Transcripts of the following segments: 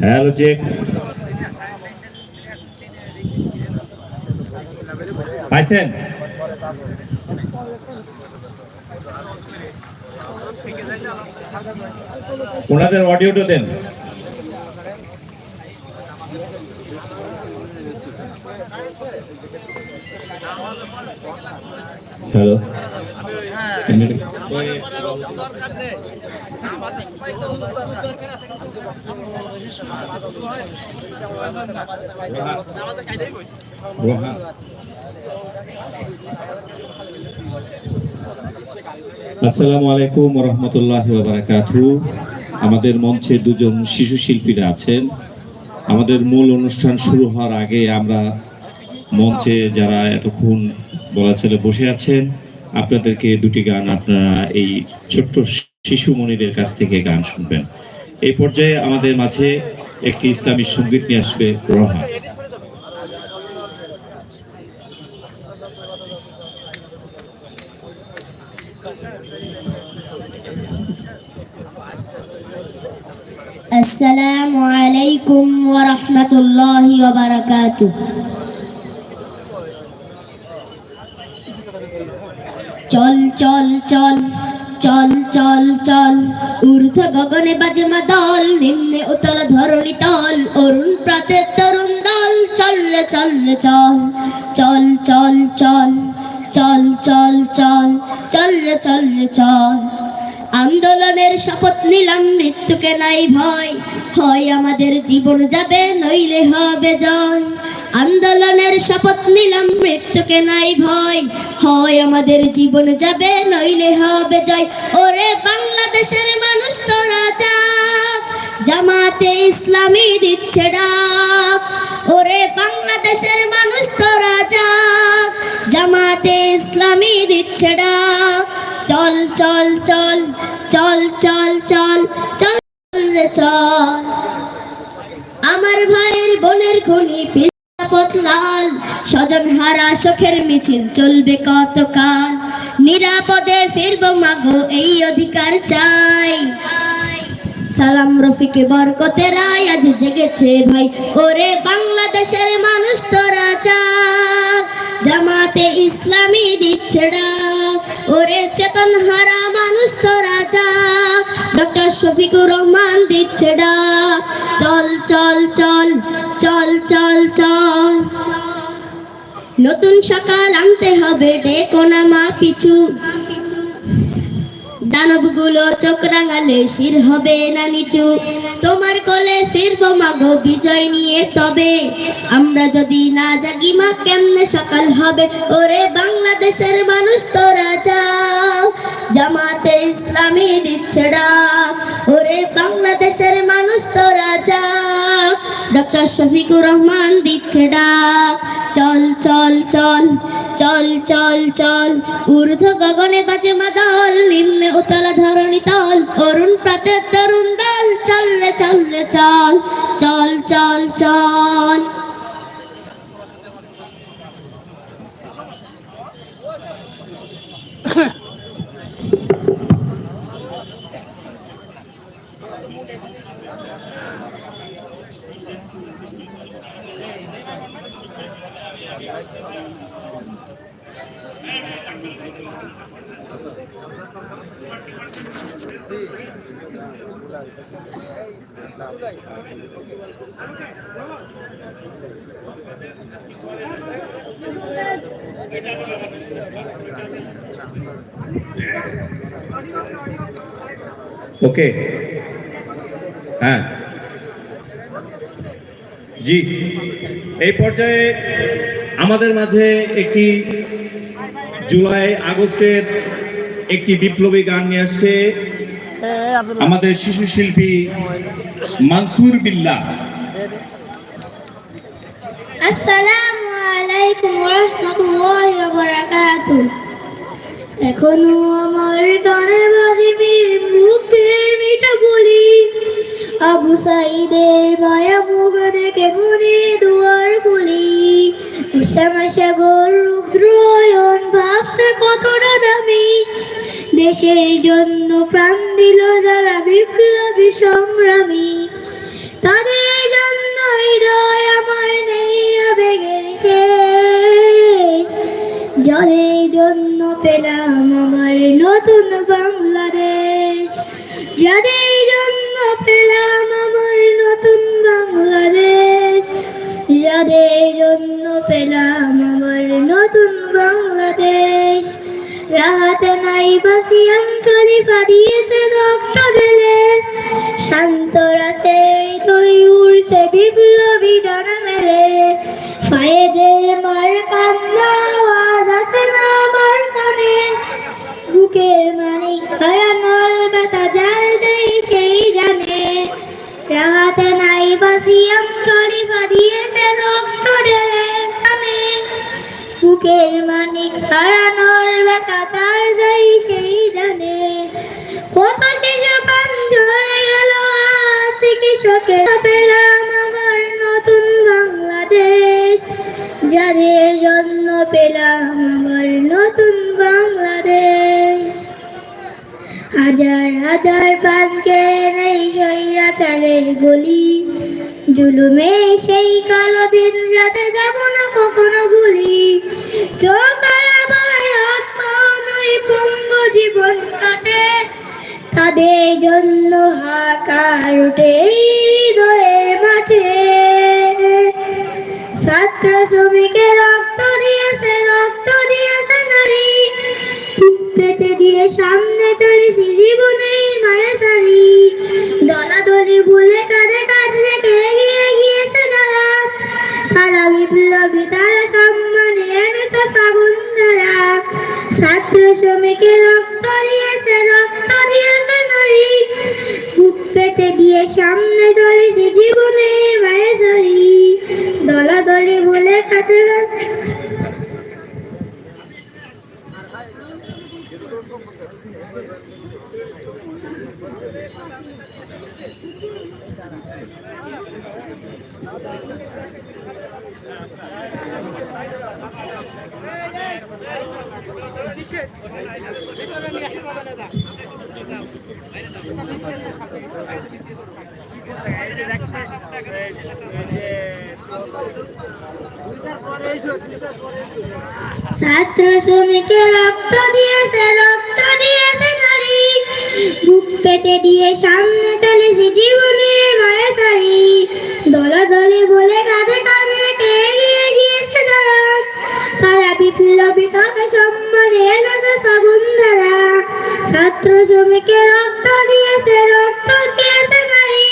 Hello check পাইছেন? ওনাদের অডিওটা দেন। হ্যালো? আসসালামু আলাইকুম রহমতুল্লাহ বারাকাতু আমাদের মঞ্চে দুজন শিশু শিল্পীরা আছেন। আমাদের মূল অনুষ্ঠান শুরু হওয়ার আগে আমরা মঞ্চে যারা এতক্ষণ বলা ছেলে বসে আছেন আপনাদেরকে দুটি গান আপনারা এই ছোট্ট শিশু মনিদের কাছ থেকে গান শুনবেন এই পর্যায়ে আমাদের মাঝে একটি ইসলামী সঙ্গীত নিয়ে আসবে রহা السلام عليكم ورحمة الله وبركاته চল চল চল চল চল চল ঊর্ধ্ব গগনে বাজে মাদল নিম্নে উতল ধরণী তল অরুণ প্রাতের তরুণ দল চললে চললে চল চল চল চল চল চল চল চললে চললে চল আন্দোলনের শপথ নিলাম মৃত্যুকে নাই ভয় হয় আমাদের জীবন যাবে নইলে হবে জয় শপথ নিলাম, মৃত্যুকে নাই ভয়। হয় আমাদের জীবন যাবে, নইলে হবে জয়। ওরে বাংলাদেশের মানুষ তোরা যাক জামাতে ইসলামী দিচ্ছে ডাক। ওরে বাংলাদেশের মানুষ তোরা যাক জামাতে ইসলামী দিচ্ছে ডাক। চল চল চল চল চল চল চল চল। আমার ভাইয়ের বোনের খুনি পিতাপত লাল স্বজন হারা শোকের মিছিল চলবে কতকাল? নিরাপদে ফিরবো মাগো, এই অধিকার চাই। সালাম রফিকে বরকতে রায়, আজ জেগেছে ভাই। ওরে বাংলাদেশের মানুষ তোরা চা, জামাতে ইসলামী দিচ্ছে ডাক। ওরে চেতন হারা মানুষ তোরা শফিকুর রহমান দিচ্ছে ডাক। চল চল চল চল চল চল। নতুন সকাল আনতে হবে, ডেকো না মা পিছু। দানবগুলো চোখ রাঙালে শির হবে না নিচু। তোমার কোলে ফিরবো মাগো, বিজয় নিয়ে তবে। আমরা যদি না জাগি মা, কেমনে সকাল হবে? ওরে বাংলাদেশের মানুষ তোরা যাও জামাতে ইসলামী দিচ্ছে ডাক। ওরে বাংলাদেশের মানুষ তোরা যাও ডক্টর শফিকুর রহমান দিচ্ছে ডাক। চল চল চল চল চল চল। ঊর্ধ্ব গগনে বাজে মাদল, নিম্নে উতল ধরণী তল। অরুণ প্রাতের তরুণ দল, চল রে, চল। চললে চল চল চল চল Thank you. ওকে হ্যাঁ। জি। এই পর্যায়ে আমাদের মাঝে একটি জুলাই আগস্টের একটি বিপ্লবী গান নিয়ে আসছে আমাদের শিশু শিল্পী মানসুর বিল্লাহ আসসালামু আলাইকুম রহমতুল্লাহ বারাকাতু এখনও আমার গানে বাজে বীর মুক্তির মিঠা বলি, আবু সাইদের মায়া মুখ দেখে মনে দুয়ার বলি উসামা সাগর রুদ্রয়ন ভাবছে কতটা দামি দেশের জন্য প্রাণ দিল যারা বিপ্লবী সংগ্রামী। তাদের জন্য হৃদয় আমার নেই, আবেগের শেষ। যাদের জন্য পেলাম আমার নতুন বাংলাদেশ। যাদের জন্য পেলাম আমার নতুন বাংলাদেশ। যাদের জন্য পেলাম আমার নতুন বাংলাদেশ। রাহাত নাই বাসিয়াম খলিফা দিয়েছে ঢেলে। শান্ত রাছে হৃদয় উড়ছে বিপ্লবী ডানা মেলে। ফায়েদের মার কান্না, আওয়াজ আসে না আমার কানে। বুকের মানিক হারানোর ব্যথা যার দেই সেই জানে। রাহাতে নাই বাসিয়াম শরীফা দিয়েছে বুকের মানিক হারানোর ব্যথা তার যাই সেই জানে। কত শিশু প্রাণ ঝরে গেল কৃষকের পেলাম আমার নতুন বাংলাদেশ। যাদের জন্য পেলাম আমার নতুন বাংলাদেশ। হাজার হাজার পানকে নেই স্বৈরাচারের গলি। জুলুমে সেই কালো দিন রাতে যাব না কখনো ভুলি চোখ পঙ্গ জীবন কাটে। তাদের জন্য হাকার উঠে হৃদয়ের মাঠে। ছাত্র শ্রমিকের ছাত্র শ্রমিকের রক্ত দিয়েছে রক্ত দিয়েছে নারী। বুক পেতে দিয়ে সামনে চলেছি জীবনের মায়া সারি দলাদলি ভুলে কাঁধে কাঁধ ছাত্র শ্রমিকের রক্ত দিয়েছে রক্ত দিয়েছে নারী। বুক পেতে দিয়ে সামনে চলেছে জীবনের মায়া সারি দলাদলি বলে কাঁধে ফাগুন ছাত্র জমিকে রক্ত দিয়েছে রক্ত দিয়েছে নারী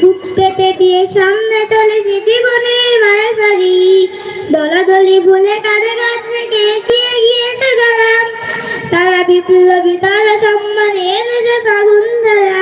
বুক পেতে দিয়ে সামনে চলেছে জীবনের মায়া সারি দলাদলি ভুলে কাঁধে কাঁধ রেখে এগিয়ে গিয়েছে যারা। তারা বিপ্লবী, তারা সম্মানে এনেছে ফাগুন ধারা।